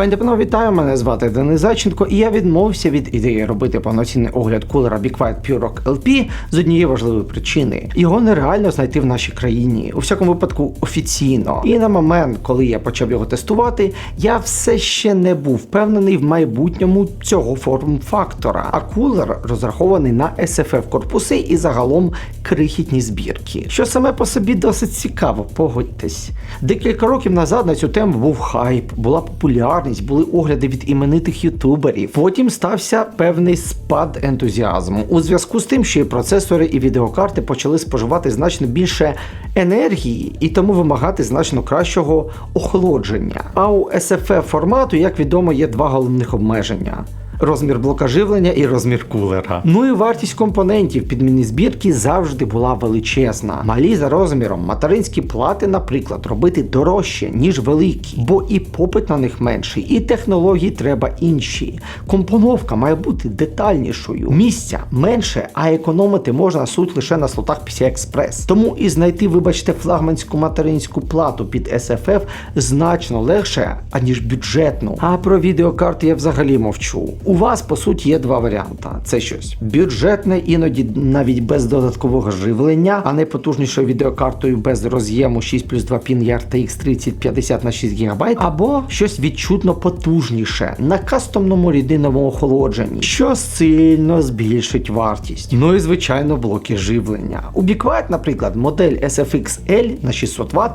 Пані панове, вітаю, мене звати Денис Зайченко, і я відмовився від ідеї робити повноцінний огляд кулера Be Quiet Pure Rock LP з однієї важливої причини. Його нереально знайти в нашій країні, у всякому випадку офіційно. І на момент, коли я почав його тестувати, я все ще не був впевнений в майбутньому цього форм-фактора. А кулер розрахований на SFF корпуси і загалом крихітні збірки, що саме по собі досить цікаво, погодьтесь. Декілька років назад на цю тему був хайп, була популярність, були огляди від іменитих ютуберів. Потім стався певний спад ентузіазму у зв'язку з тим, що і процесори, і відеокарти почали споживати значно більше енергії і тому вимагати значно кращого охолодження. А у SFF формату, як відомо, є два головних обмеження. Розмір блока живлення і розмір кулера. Ну і вартість компонентів під міні-збірки завжди була величезна. Малі за розміром материнські плати, наприклад, робити дорожче, ніж великі, бо і попит на них менший, і технології треба інші. Компоновка має бути детальнішою. Місця менше, а економити можна суть лише на слотах PCI Express. Тому і знайти, вибачте, флагманську материнську плату під SFF значно легше, аніж бюджетну. А про відеокарти я взагалі мовчу. У вас, по суті, є два варіанти: це щось бюджетне, іноді навіть без додаткового живлення, а не потужнішою відеокартою без роз'єму 6 плюс 2 пін RTX 3050 на 6 ГБ, або щось відчутно потужніше на кастомному рідинному охолодженні, що сильно збільшить вартість. Ну і звичайно, блоки живлення. У BeQuiet, наприклад, модель SFX L на 600 Вт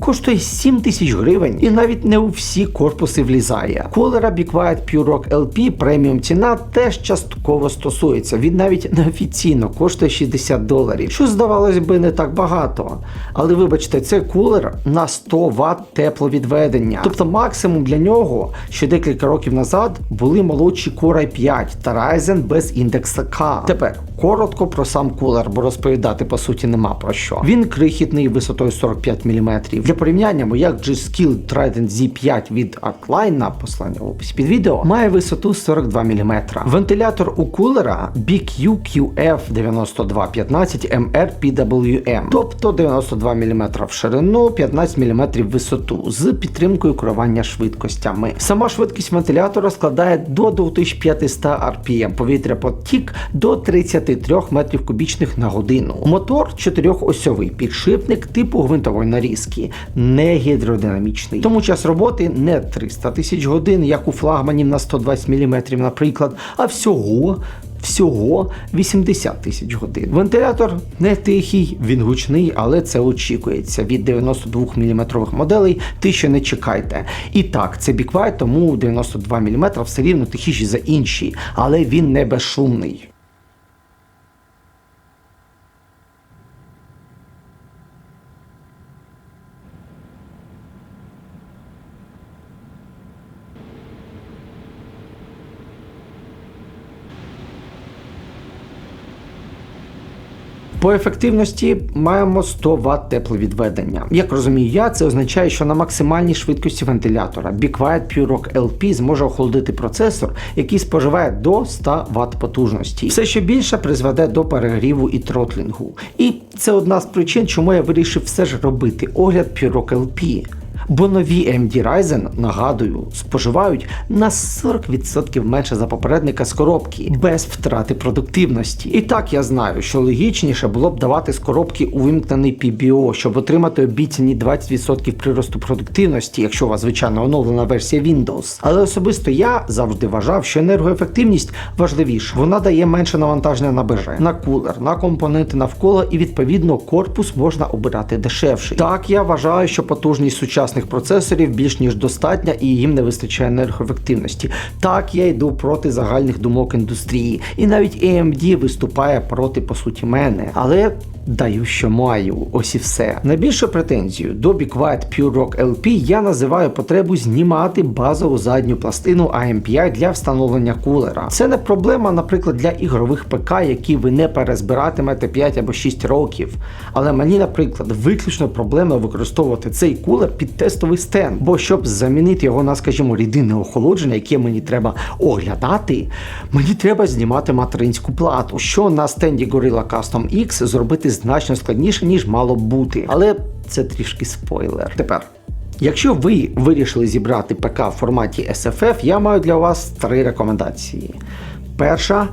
коштує 7 тисяч гривень і навіть не у всі корпуси влізає. Кулера Be Quiet Pure Rock LP преміум ціна теж частково стосується. Він навіть неофіційно коштує 60 доларів, що здавалось би не так багато. Але вибачте, це кулер на 100 Вт тепловідведення. Тобто максимум для нього, що декілька років назад були молодші Core i 5 та Ryzen без індекса К. Тепер коротко про сам кулер, бо розповідати по суті нема про що. Він крихітний висотою 45 мм. Для порівняння, моя G-Skill Trident Z5 від Artline послання в описі під відео має висоту 42 мм. Вентилятор у кулера BQQF 9215 MR PWM, тобто 92 мм в ширину, 15 мм в висоту з підтримкою керування швидкостями. Сама швидкість вентилятора складає до 2500 RPM, повітря потік до 33 метрів кубічних на годину. Мотор чотирьохосьовий підшипник типу гвинтової нарізки, не гідродинамічний. Тому час роботи не 300 тисяч годин, як у флагманів на 120 мм, наприклад, а всього. Всього 80 тисяч годин. Вентилятор не тихий, він гучний, але це очікується. Від 92 мм моделей ти ще не чекайте. І так, це біквайт, тому 92 мм все рівно тихіші за інші, але він не безшумний. По ефективності маємо 100 Вт тепловідведення. Як розумію я, це означає, що на максимальній швидкості вентилятора BeQuiet Quiet Pure LP зможе охолодити процесор, який споживає до 100 Вт потужності. Все ще більше призведе до перегріву і тротлінгу. І це одна з причин, чому я вирішив все ж робити огляд Pure Rock LP. Бо нові AMD Ryzen, нагадую, споживають на 40% менше за попередника з коробки, без втрати продуктивності. І так я знаю, що логічніше було б давати з коробки увімкнений PBO, щоб отримати обіцяні 20% приросту продуктивності, якщо у вас звичайно оновлена версія Windows. Але особисто я завжди вважав, що енергоефективність важливіша. Вона дає менше навантаження на БЖ, на кулер, на компоненти навколо, і відповідно корпус можна обирати дешевший. Так я вважаю, що потужність сучасних процесорів більш ніж достатня і їм не вистачає енергоефективності. Так я йду проти загальних думок індустрії, і навіть AMD виступає проти по суті мене. Але Даю, що маю, ось і все. Найбільшу претензію до Be Quiet Pure Rock LP я називаю потребу знімати базову задню пластину AMPI для встановлення кулера. Це не проблема, наприклад, для ігрових ПК, які ви не перезбиратимете 5 або 6 років. Але мені, наприклад, виключно проблема використовувати цей кулер під тестовий стенд. Бо щоб замінити його на, скажімо, рідинне охолодження, яке мені треба оглядати, мені треба знімати материнську плату, що на стенді Gorilla Custom X зробити значно складніше, ніж мало бути. Але це трішки спойлер. Тепер. Якщо ви вирішили зібрати ПК в форматі SFF, я маю для вас три рекомендації. Перша.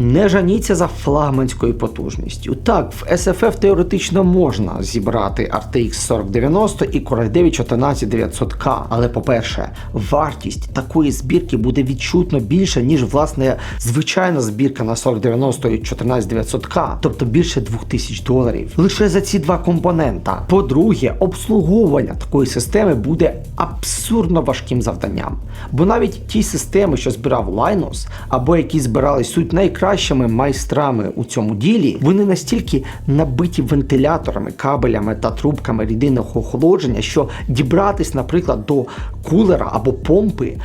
Не жаніться за флагманською потужністю. Так, в SFF теоретично можна зібрати RTX 4090 і Core i 9 14900K. Але по-перше, вартість такої збірки буде відчутно більша, ніж власне звичайна збірка на 4090 і 14900K, тобто більше 2000 доларів. Лише за ці два компонента. По-друге, обслуговування такої системи буде абсурдно важким завданням. Бо навіть ті системи, що збирав Linus, або які збирали суть найкращими майстрами у цьому ділі, вони настільки набиті вентиляторами, кабелями та трубками рідинного охолодження, що дібратись, наприклад, до кулера або помпи.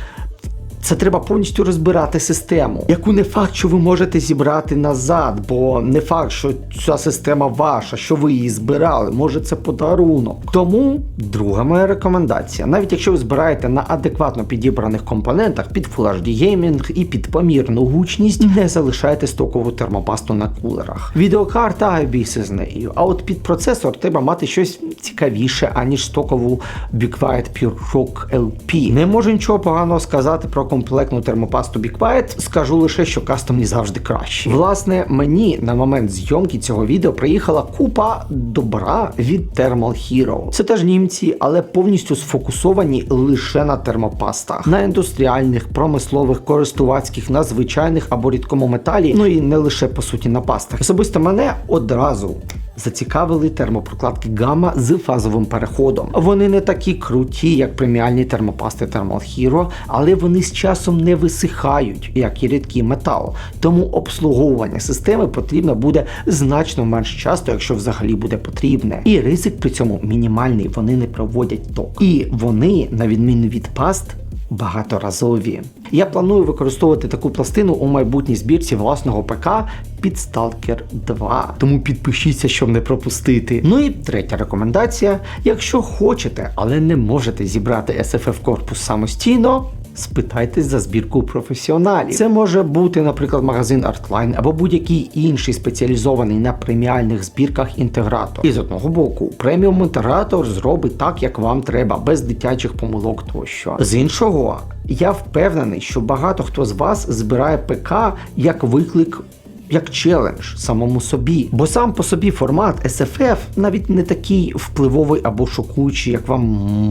Це треба повністю розбирати систему, яку не факт, що ви можете зібрати назад, бо не факт, що ця система ваша, що ви її збирали, може це подарунок. Тому друга моя рекомендація: навіть якщо ви збираєте на адекватно підібраних компонентах під Full HD Gaming і під помірну гучність, не залишайте стокову термопасту на кулерах. Відеокарта бійся з нею. А от під процесор треба мати щось цікавіше, аніж стокову Be Quiet Pure Rock LP. Не можу нічого поганого сказати про комплектну термопасту Be Quiet, скажу лише, що кастомні завжди кращі. Власне, мені на момент зйомки цього відео приїхала купа добра від Thermal Hero. Це теж німці, але повністю сфокусовані лише на термопастах, на індустріальних, промислових, користувацьких, на звичайних або рідкому металі, ну і не лише по суті на пастах. Особисто мене одразу зацікавили термопрокладки Gamma з фазовим переходом. Вони не такі круті, як преміальні термопасти Thermal Hero, але вони з часом не висихають, як і рідкий метал. Тому обслуговування системи потрібно буде значно менш часто, якщо взагалі буде потрібне. І ризик при цьому мінімальний, вони не проводять ток. І вони, на відміну від паст, багаторазові. Я планую використовувати таку пластину у майбутній збірці власного ПК під Stalker 2. Тому підпишіться, щоб не пропустити. Ну і третя рекомендація: якщо хочете, але не можете зібрати SFF корпус самостійно. Спитайтесь за збірку професіоналів. Це може бути, наприклад, магазин Artline або будь-який інший спеціалізований на преміальних збірках інтегратор. І з одного боку, преміум інтегратор зробить так, як вам треба, без дитячих помилок тощо. З іншого, я впевнений, що багато хто з вас збирає ПК як виклик як челендж самому собі. Бо сам по собі формат SFF навіть не такий впливовий або шокуючий, як вам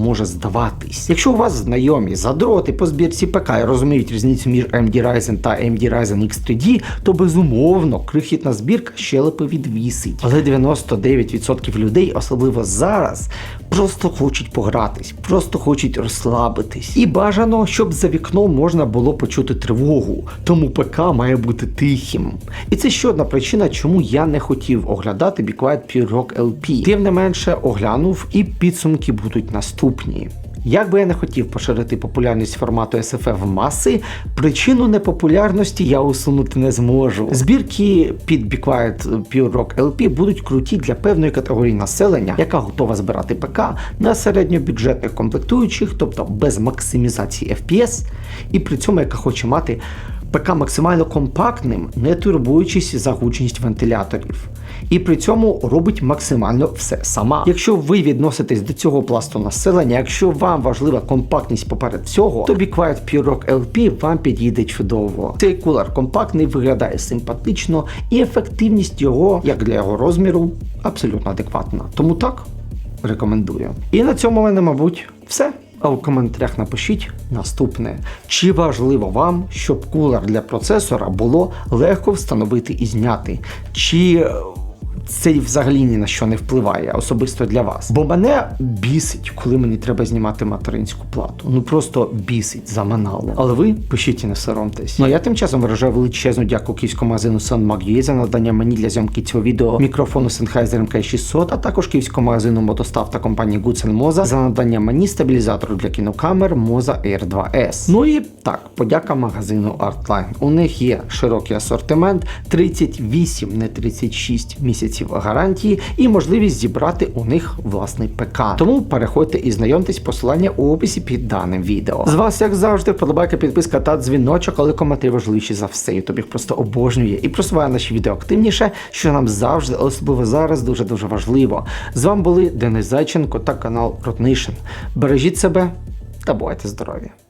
може здаватись. Якщо у вас знайомі задроти по збірці ПК і розуміють різницю між AMD Ryzen та AMD Ryzen X3D, то безумовно крихітна збірка щелепи відвісить. Але 99% людей, особливо зараз, просто хочуть погратись, просто хочуть розслабитись. І бажано, щоб за вікном можна було почути тривогу. Тому ПК має бути тихим. І це ще одна причина, чому я не хотів оглядати Be Quiet Pure Rock LP. Тим не менше оглянув, і підсумки будуть наступні. Як би я не хотів поширити популярність формату SFF в маси, причину непопулярності я усунути не зможу. Збірки під Be Quiet Pure Rock LP будуть круті для певної категорії населення, яка готова збирати ПК на середньобюджетних комплектуючих, тобто без максимізації FPS, і при цьому яка хоче мати ПК максимально компактним, не турбуючись за гучність вентиляторів. І при цьому робить максимально все сама. Якщо ви відноситесь до цього пласту населення, якщо вам важлива компактність поперед всього, то Be Quiet LP вам підійде чудово. Цей кулер компактний, виглядає симпатично, і ефективність його, як для його розміру, абсолютно адекватна. Тому так рекомендую. І на цьому в мене, мабуть, все. А у коментарях напишіть наступне: чи важливо вам, щоб кулер для процесора було легко встановити і зняти? Чи е, це взагалі ні на що не впливає, особисто для вас. Бо мене бісить, коли мені треба знімати материнську плату. Ну просто бісить заманало. Але ви пишіть і не соромтесь. Ну а я тим часом виражаю величезну дяку київському магазину SunMag.ua за надання мені для зйомки цього відео мікрофону Sennheiser MK600, а також київському магазину Мотостав та компанії Goodsen Moza за надання мені стабілізатору для кінокамер Moza Air 2S. Ну і так, подяка магазину Artline. У них є широкий асортимент 38, не 36 місяців місяців гарантії і можливість зібрати у них власний ПК. Тому переходьте і знайомтесь посилання у описі під даним відео. З вас, як завжди, вподобайка, підписка та дзвіночок, але коментарі важливіші за все. Ютуб їх просто обожнює і просуває наші відео активніше, що нам завжди, особливо зараз, дуже дуже важливо. З вами були Денис Зайченко та канал Ротнишин. Бережіть себе та бувайте здорові!